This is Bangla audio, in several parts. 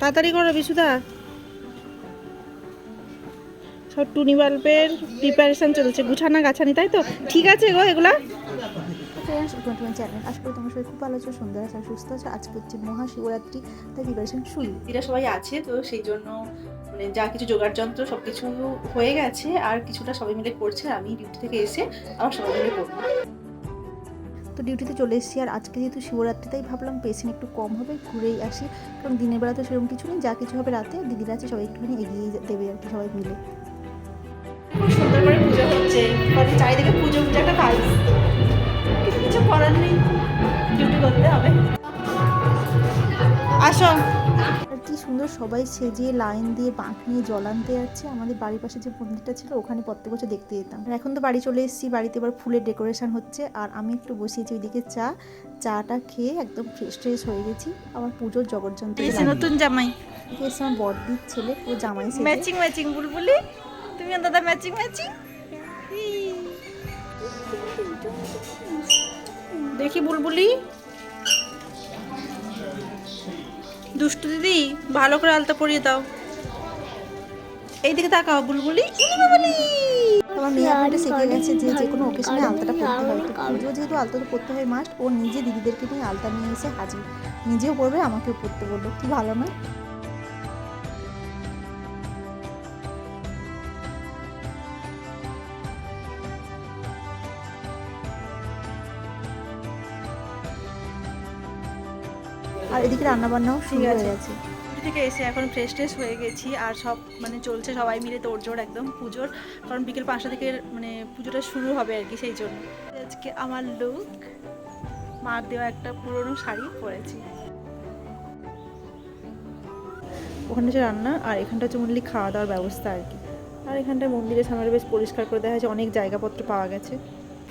তাড়াতাড়ি করো বিশুদা। সব টুনি বাল্বের প্রিপারেশন চলছে। গুছানা গাছানি তাই তো? ঠিক আছে গো এগুলা। চ্যানেল আশা করি তোমার সবাই খুব ভালো আছো সুন্দর আছে আর সুস্থ আছে। আজকে হচ্ছে মহাশিবরাত্রি তাই প্রিপারেশন শুরু। এরা সবাই আছে তো সেই জন্য মানে যা কিছু জোগাড় যন্ত্র সব কিছু হয়ে গেছে আর কিছুটা সবাই মিলে করছে আমি ডিউটি থেকে এসে আবার সবাই মিলে করব। তো ডিউটিতে চলে এসেছি। আর আজকে যেহেতু শিবরাত্রি, তাই ভাবলাম পেশেন্ট একটু কম হবে, ঘুরেই আসি। কারণ দিনের বেলা তো সেরকম কিছু নেই, যা কিছু হবে রাতে, দিদিরা আছে, সবাই একটুখানি এগিয়ে দেবে আর কি সবাই মিলে। খুব সুন্দর করে পুজো হচ্ছে। চারিদিকে পুজো পুজো একটা সুন্দর সবাই সেজে লাইন দিয়ে বাঁক নিয়ে জল আনতে যাচ্ছে। আমাদের বাড়ির পাশে যে মন্দিরটা ছিল ওখানে প্রত্যেক বছর দেখতে যেতাম। আর এখন তো বাড়ি চলে এসেছি বাড়িতে এবার ফুলের ডেকোরেশন হচ্ছে। আর আমি একটু বসিয়েছি ওইদিকে চা। চাটা খেয়ে একদম ফ্রেশ ফ্রেশ হয়ে গেছি। আমার পুজোর জগরযন্ত্র এসে নতুন জামাই। এসে আমার বড়দির ছেলে পুরো জামাই ম্যাচিং ম্যাচিং বুলবুলি। তুমি দাদা ম্যাচিং ম্যাচিং দেখি বুলবুলি। দুষ্টু দিদি, ভালো করে আলতা পরিয়ে দাও। এইদিকে তাকাও, বুলবুলি। বুলবুলি আমার মেয়ে এখন শিখে গেছে যে যে কোনো ওকেশনে আলতাটা পরতে হয়। তো পুজো যেহেতু আলতা তো পরতে হয় মাস্ট ও নিজে দিদিদেরকে নিয়ে আলতা নিয়ে এসে হাজির। নিজেও পরবে, আমাকেও পরতে বলল। কি ভালো না আর এদিকে রান্নাবান্নাও শুরু হয়ে গেছে। থেকে এসে এখন ফ্রেশ ট্রেশ হয়ে গেছি আর সব মানে চলছে সবাই মিলে তোড়জোড় একদম পুজোর কারণ বিকেল পাঁচটা থেকে মানে পুজোটা শুরু হবে আর কি সেই জন্য। আজকে আমার লুক মার দেওয়া একটা পুরনো শাড়ি পরেছি। ওখানে হচ্ছে রান্না আর এখানটা হচ্ছে মন্দির খাওয়া দাওয়ার ব্যবস্থা আর কি। আর এখানটায় মন্দিরের সামনে বেশ পরিষ্কার করে দেখা হয়েছে অনেক জায়গাপত্র পাওয়া গেছে।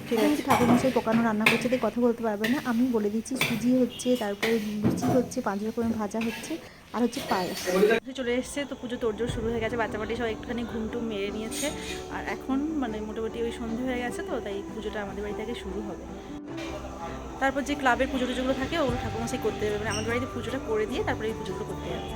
ঠিক আছে হচ্ছে ঠাকুর মশাই পোকানো রান্না করছে, তাই কথা বলতে পারবে না। আমি বলে দিচ্ছি, সুজি হচ্ছে, তারপরে লুচি হচ্ছে পাঁচ রকমের ভাজা হচ্ছে, আর হচ্ছে পায়েস। চলে এসছে, তো পুজো তোড়জোড় শুরু হয়ে গেছে বাচ্চা বাটি সব একটুখানি ঘুমটুম মেরে নিয়েছে। আর এখন মানে মোটামুটি ওই সন্ধে হয়ে গেছে তো, তাই পুজোটা আমাদের বাড়ি থেকে শুরু হবে। তারপর যে ক্লাবের পুজো টুজোগুলো থাকে, ওগুলো ঠাকুরমশাই করতে হবে মানে আমাদের বাড়িতে পুজোটা করে দিয়ে তারপরে এই পুজোগুলো করতে হবে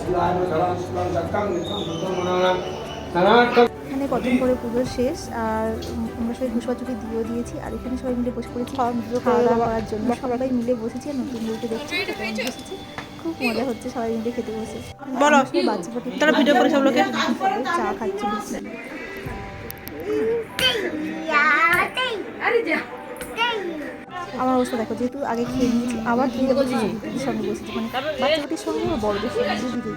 শিলায় ধরম শুক্লং চক্রং নিত্যং সুতমনাম সনাতন এখানে কদিন করে পুজো শেষ? আর আমরা সবাই ঘুষবাচুকি দিয়েও দিয়েছি আর এখানে সবাই মিলে বসে পড়েছি। খাওয়া দাওয়া করার জন্য সবাই মিলে বসেছি আর নতুন বইতে দেখছি বসেছি। খুব মজা হচ্ছে সবাই মিলে খেতে বসে বলো। তারা ভিডিও করে সব লোকে। চা খাচ্ছি। আমার অবস্থা দেখো যেহেতু আগে খেয়ে নিয়েছি আবার খেয়ে দিদির সঙ্গে বসেছি মানে বাচ্চা পাটির সঙ্গে বড়দের সঙ্গে